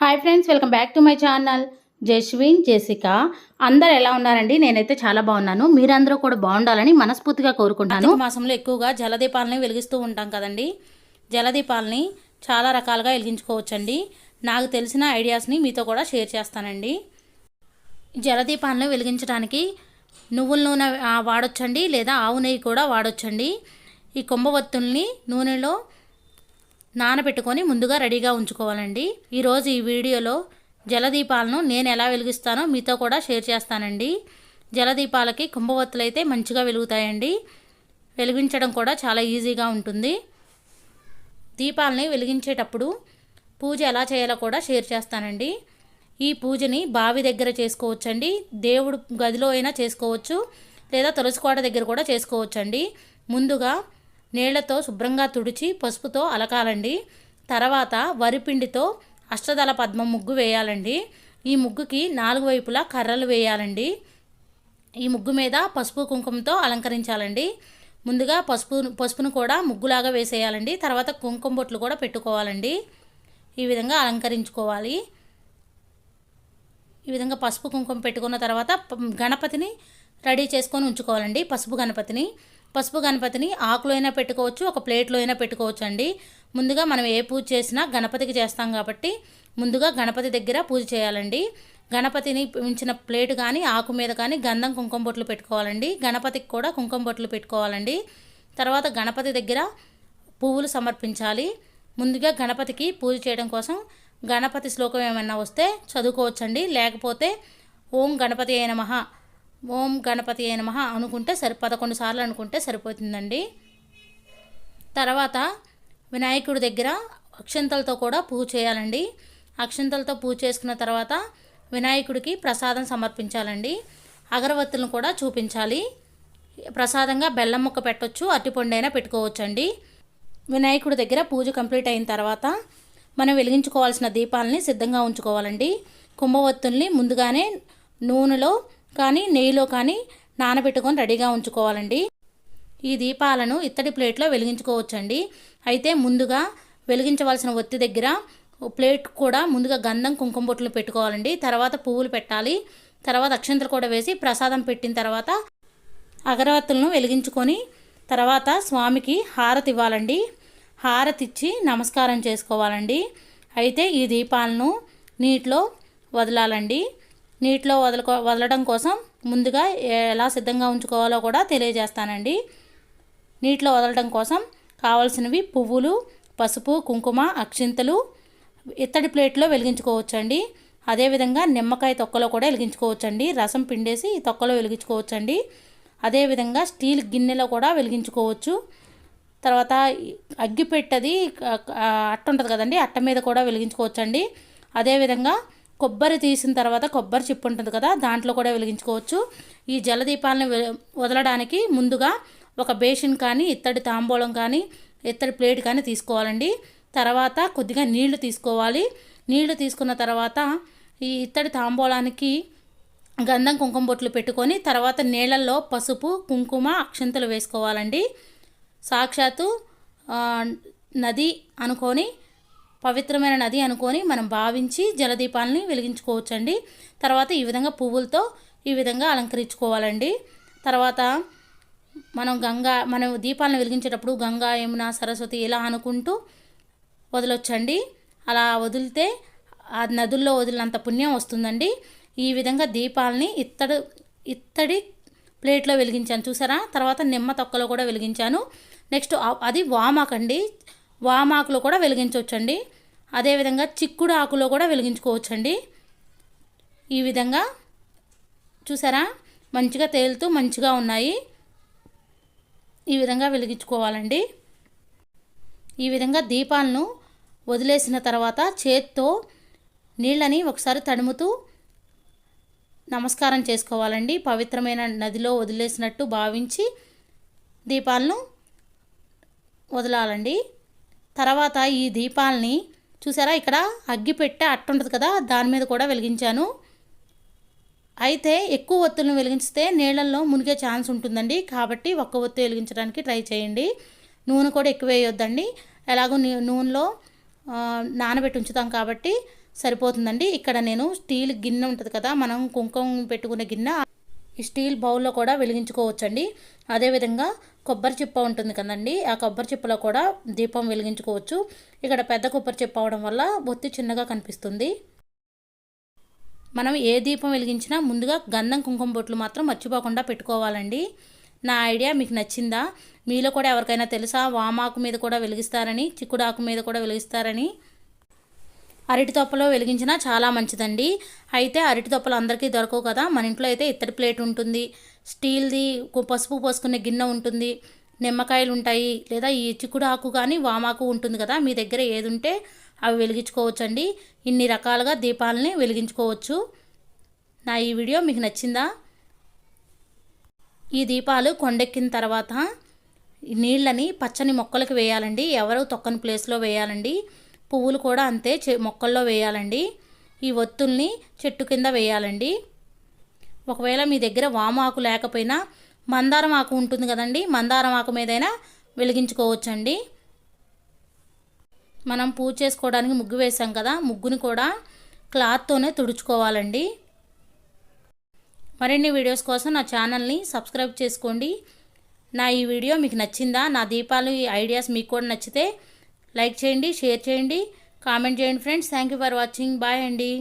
Hi friends welcome back to my channel Jaswin Jessica అందరు ఎలా ఉన్నారండి? నేనైతే చాలా బాగున్నాను. మీరందరూ కూడా బాగుండాలని మనస్ఫూర్తిగా కోరుకుంటాను. మాసంలో ఎక్కువగా జలదీపాలని వెలిగిస్తూ ఉంటాం కదండి. జలదీపాలని చాలా రకాలుగా వెలిగించుకోవచ్చండి. నాకు తెలిసిన ఐడియాస్ని మీతో కూడా షేర్ చేస్తానండి. జలదీపాలను వెలిగించడానికి నువ్వుల నూనె వాడొచ్చండి లేదా ఆవు నెయ్యి కూడా వాడొచ్చండి. ఈ కుంభవత్తుల్ని నూనెలో నానబెట్టుకొని ముందుగా రెడీగా ఉంచుకోవాలండి. ఈరోజు ఈ వీడియోలో జలదీపాలను నేను ఎలా వెలిగిస్తానో మీతో కూడా షేర్ చేస్తానండి. జలదీపాలకి కుంభవత్తులు అయితే మంచిగా వెలుగుతాయండి. వెలిగించడం కూడా చాలా ఈజీగా ఉంటుంది. దీపాలని వెలిగించేటప్పుడు పూజ ఎలా చేయాలో కూడా షేర్ చేస్తానండి. ఈ పూజని బావి దగ్గర చేసుకోవచ్చండి. దేవుడు గదిలో అయినా చేసుకోవచ్చు. లేదా తులసికోట దగ్గర కూడా చేసుకోవచ్చండి. ముందుగా నీళ్ళతో శుభ్రంగా తుడిచి పసుపుతో అలకాలండి. తర్వాత వరిపిండితో అష్టదళ పద్మం ముగ్గు వేయాలండి. ఈ ముగ్గుకి నాలుగు వైపులా కర్రలు వేయాలండి. ఈ ముగ్గు మీద పసుపు కుంకుమతో అలంకరించాలండి. ముందుగా పసుపు పసుపును కూడా ముగ్గులాగా వేసేయాలండి. తర్వాత కుంకుమ బొట్లు కూడా పెట్టుకోవాలండి. ఈ విధంగా అలంకరించుకోవాలి. ఈ విధంగా పసుపు కుంకుమ పెట్టుకున్న తర్వాత గణపతిని రెడీ చేసుకొని ఉంచుకోవాలండి. పసుపు గణపతిని. పసుపు గణపతిని ఆకులో అయినా పెట్టుకోవచ్చు ఒక ప్లేట్లో అయినా పెట్టుకోవచ్చు అండి ముందుగా మనం ఏ పూజ చేసినా గణపతికి చేస్తాం కాబట్టి ముందుగా గణపతి దగ్గర పూజ చేయాలండి. గణపతిని ఉంచిన ప్లేట్ కానీ ఆకు మీద కానీ గంధం కుంకుమ బొట్లు పెట్టుకోవాలండి. గణపతికి కూడా కుంకుమ బొట్లు పెట్టుకోవాలండి. తర్వాత గణపతి దగ్గర పువ్వులు సమర్పించాలి. ముందుగా గణపతికి పూజ చేయడం కోసం గణపతి శ్లోకం ఏమైనా వస్తే చదువుకోవచ్చండి. లేకపోతే ఓం గణపతి అయిన మహా ఓం గణపతి అయిన మహా అనుకుంటే సరి పదకొండు సార్లు అనుకుంటే సరిపోతుందండి. తర్వాత వినాయకుడి దగ్గర అక్షంతలతో కూడా పూజ చేయాలండి. అక్షంతలతో పూజ చేసుకున్న తర్వాత వినాయకుడికి ప్రసాదం సమర్పించాలండి. అగరవత్తులను కూడా చూపించాలి. ప్రసాదంగా బెల్లం ముక్క పెట్టొచ్చు అరటిపండు పెట్టుకోవచ్చండి. వినాయకుడి దగ్గర పూజ కంప్లీట్ అయిన తర్వాత మనం వెలిగించుకోవాల్సిన దీపాలని సిద్ధంగా ఉంచుకోవాలండి. కుంభవత్తుల్ని ముందుగానే నూనెలో కానీ నెయ్యిలో కానీ నానబెట్టుకొని రెడీగా ఉంచుకోవాలండి. ఈ దీపాలను ఇత్తడి ప్లేట్లో వెలిగించుకోవచ్చండి. అయితే ముందుగా వెలిగించవలసిన ఒత్తి దగ్గర ప్లేట్ కూడా ముందుగా గంధం కుంకుమ బొట్లు పెట్టుకోవాలండి. తర్వాత పువ్వులు పెట్టాలి. తర్వాత అక్షంతలు కూడా వేసి ప్రసాదం పెట్టిన తర్వాత అగరవత్తులను వెలిగించుకొని తర్వాత స్వామికి హారతి ఇవ్వాలండి. హారతి ఇచ్చి నమస్కారం చేసుకోవాలండి. అయితే ఈ దీపాలను నీటిలో వదలాలండి. నీటిలో వదలుకో వదలడం కోసం ముందుగా ఎలా సిద్ధంగా ఉంచుకోవాలో కూడా తెలియజేస్తానండి. నీటిలో వదలడం కోసం కావలసినవి పువ్వులు పసుపు కుంకుమ అక్షింతలు ఇత్తడి ప్లేట్లో వెలిగించుకోవచ్చండి. అదేవిధంగా నిమ్మకాయ తొక్కలో కూడా వెలిగించుకోవచ్చండి. రసం పిండేసి ఈ తొక్కలో వెలిగించుకోవచ్చండి. అదేవిధంగా స్టీల్ గిన్నెలో కూడా వెలిగించుకోవచ్చు. తర్వాత అగ్గిపెట్టది అట్ట ఉంటుంది కదండి అట్ట మీద కూడా వెలిగించుకోవచ్చండి. అదేవిధంగా కొబ్బరి తీసిన తర్వాత కొబ్బరి చిప్పు ఉంటుంది కదా దాంట్లో కూడా వెలిగించుకోవచ్చు. ఈ జలదీపాలను వదలడానికి ముందుగా ఒక బేషన్ కానీ ఇత్తడి తాంబూలం కానీ ఇత్తడి ప్లేట్ కానీ తీసుకోవాలండి. తర్వాత కొద్దిగా నీళ్ళు తీసుకోవాలి. నీళ్ళు తీసుకున్న తర్వాత ఈ ఇత్తడి తాంబూలానికి గంధం కుంకుమ బొట్లు పెట్టుకొని తర్వాత నీళ్ళల్లో పసుపు కుంకుమ అక్షంతలు వేసుకోవాలండి. సాక్షాత్తు నది అనుకొని పవిత్రమైన నది అనుకొని మనం భావించి జలదీపాలని వెలిగించుకోవచ్చండి. తర్వాత ఈ విధంగా పువ్వులతో ఈ విధంగా అలంకరించుకోవాలండి. తర్వాత మనం గంగా మనం దీపాలను వెలిగించేటప్పుడు గంగా యమున సరస్వతి ఇలా అనుకుంటూ వదలొచ్చండి. అలా వదిలితే ఆ నదుల్లో వదిలినంత పుణ్యం వస్తుందండి. ఈ విధంగా దీపాలని ఇత్తడి ఇత్తడి ప్లేట్లో వెలిగించాను. చూసారా? తర్వాత నిమ్మ తొక్కలో కూడా వెలిగించాను. నెక్స్ట్ అది వామాకండి వామాకులు కూడా వెలిగించవచ్చండి అదేవిధంగా చిక్కుడు ఆకులో కూడా వెలిగించుకోవచ్చండి. ఈ విధంగా చూసారా? మంచిగా తేలుతూ మంచిగా ఉన్నాయి. ఈ విధంగా వెలిగించుకోవాలండి. ఈ విధంగా దీపాలను వదిలేసిన తర్వాత చేత్తో నీళ్ళని ఒకసారి తడుముతూ నమస్కారం చేసుకోవాలండి. పవిత్రమైన నదిలో వదిలేసినట్టు భావించి దీపాలను వదలాలండి. తర్వాత ఈ దీపాలని చూసారా? ఇక్కడ అగ్గి పెట్టే అట్ట ఉంటుంది కదా దాని మీద కూడా వెలిగించాను. అయితే ఎక్కువ ఒత్తులను వెలిగిస్తే నీళ్ళల్లో మునిగే ఛాన్స్ ఉంటుందండి. కాబట్టి ఒక్క ఒత్తు వెలిగించడానికి ట్రై చేయండి. నూనె కూడా ఎక్కువ వేయొద్దండి. ఎలాగో నూనెలో నానబెట్టి ఉంచుతాం కాబట్టి సరిపోతుందండి. ఇక్కడ నేను స్టీల్ గిన్నె ఉంటుంది కదా మనం కుంకుమ పెట్టుకునే గిన్నె ఈ స్టీల్ బౌల్లో కూడా వెలిగించుకోవచ్చండి. అదేవిధంగా కొబ్బరి చిప్ప ఉంటుంది కదండి ఆ కొబ్బరి చిప్పలో కూడా దీపం వెలిగించుకోవచ్చు. ఇక్కడ పెద్ద కొబ్బరి చిప్ప అవడం వల్ల బొత్తి చిన్నగా కనిపిస్తుంది. మనం ఏ దీపం వెలిగించినా ముందుగా గంధం కుంకుమ బొట్లు మాత్రం మర్చిపోకుండా పెట్టుకోవాలండి. నా ఐడియా మీకు నచ్చిందా? మీలో కూడా ఎవరికైనా తెలుసా? వామాకు మీద కూడా వెలిగిస్తారని చిక్కుడాకు మీద కూడా వెలిగిస్తారని? అరటి తొప్పలో వెలిగించినా చాలా మంచిదండి. అయితే అరటి తొప్పలు అందరికీ దొరకవు కదా మన ఇంట్లో అయితే ఇత్తడి ప్లేట్ ఉంటుంది. స్టీల్ది పసుపు పోసుకునే గిన్నె ఉంటుంది నిమ్మకాయలు ఉంటాయి లేదా ఈ చిక్కుడు ఆకు కానీ వామాకు ఉంటుంది కదా మీ దగ్గర ఏది ఉంటే అవి వెలిగించుకోవచ్చండి. ఇన్ని రకాలుగా దీపాలని వెలిగించుకోవచ్చు. నా ఈ వీడియో మీకు నచ్చిందా? ఈ దీపాలు కొండెక్కిన తర్వాత నీళ్ళని పచ్చని మొక్కలకు వేయాలండి. ఎవరు తొక్కని ప్లేస్లో వేయాలండి. పువ్వులు కూడా అంతే చె- మొక్కల్లో వేయాలండి. ఈ ఒత్తుల్ని చెట్టు కింద వేయాలండి. ఒకవేళ మీ దగ్గర వాము ఆకు లేకపోయినా మందారం ఆకు ఉంటుంది కదండి మందారం ఆకు మీదైనా వెలిగించుకోవచ్చండి. మనం పూజ చేసుకోవడానికి ముగ్గు వేసాం కదా ముగ్గుని కూడా క్లాత్తోనే తుడుచుకోవాలండి. మరిన్ని వీడియోస్ కోసం నా ఛానల్ని సబ్స్క్రైబ్ చేసుకోండి. నా ఈ వీడియో మీకు నచ్చిందా నా దీపాలు ఈ ఐడియాస్ మీకు కూడా నచ్చితే లైక్ చేయండి షేర్ చేయండి కామెంట్ చేయండి friends. Thank you for watching. Bye అండి.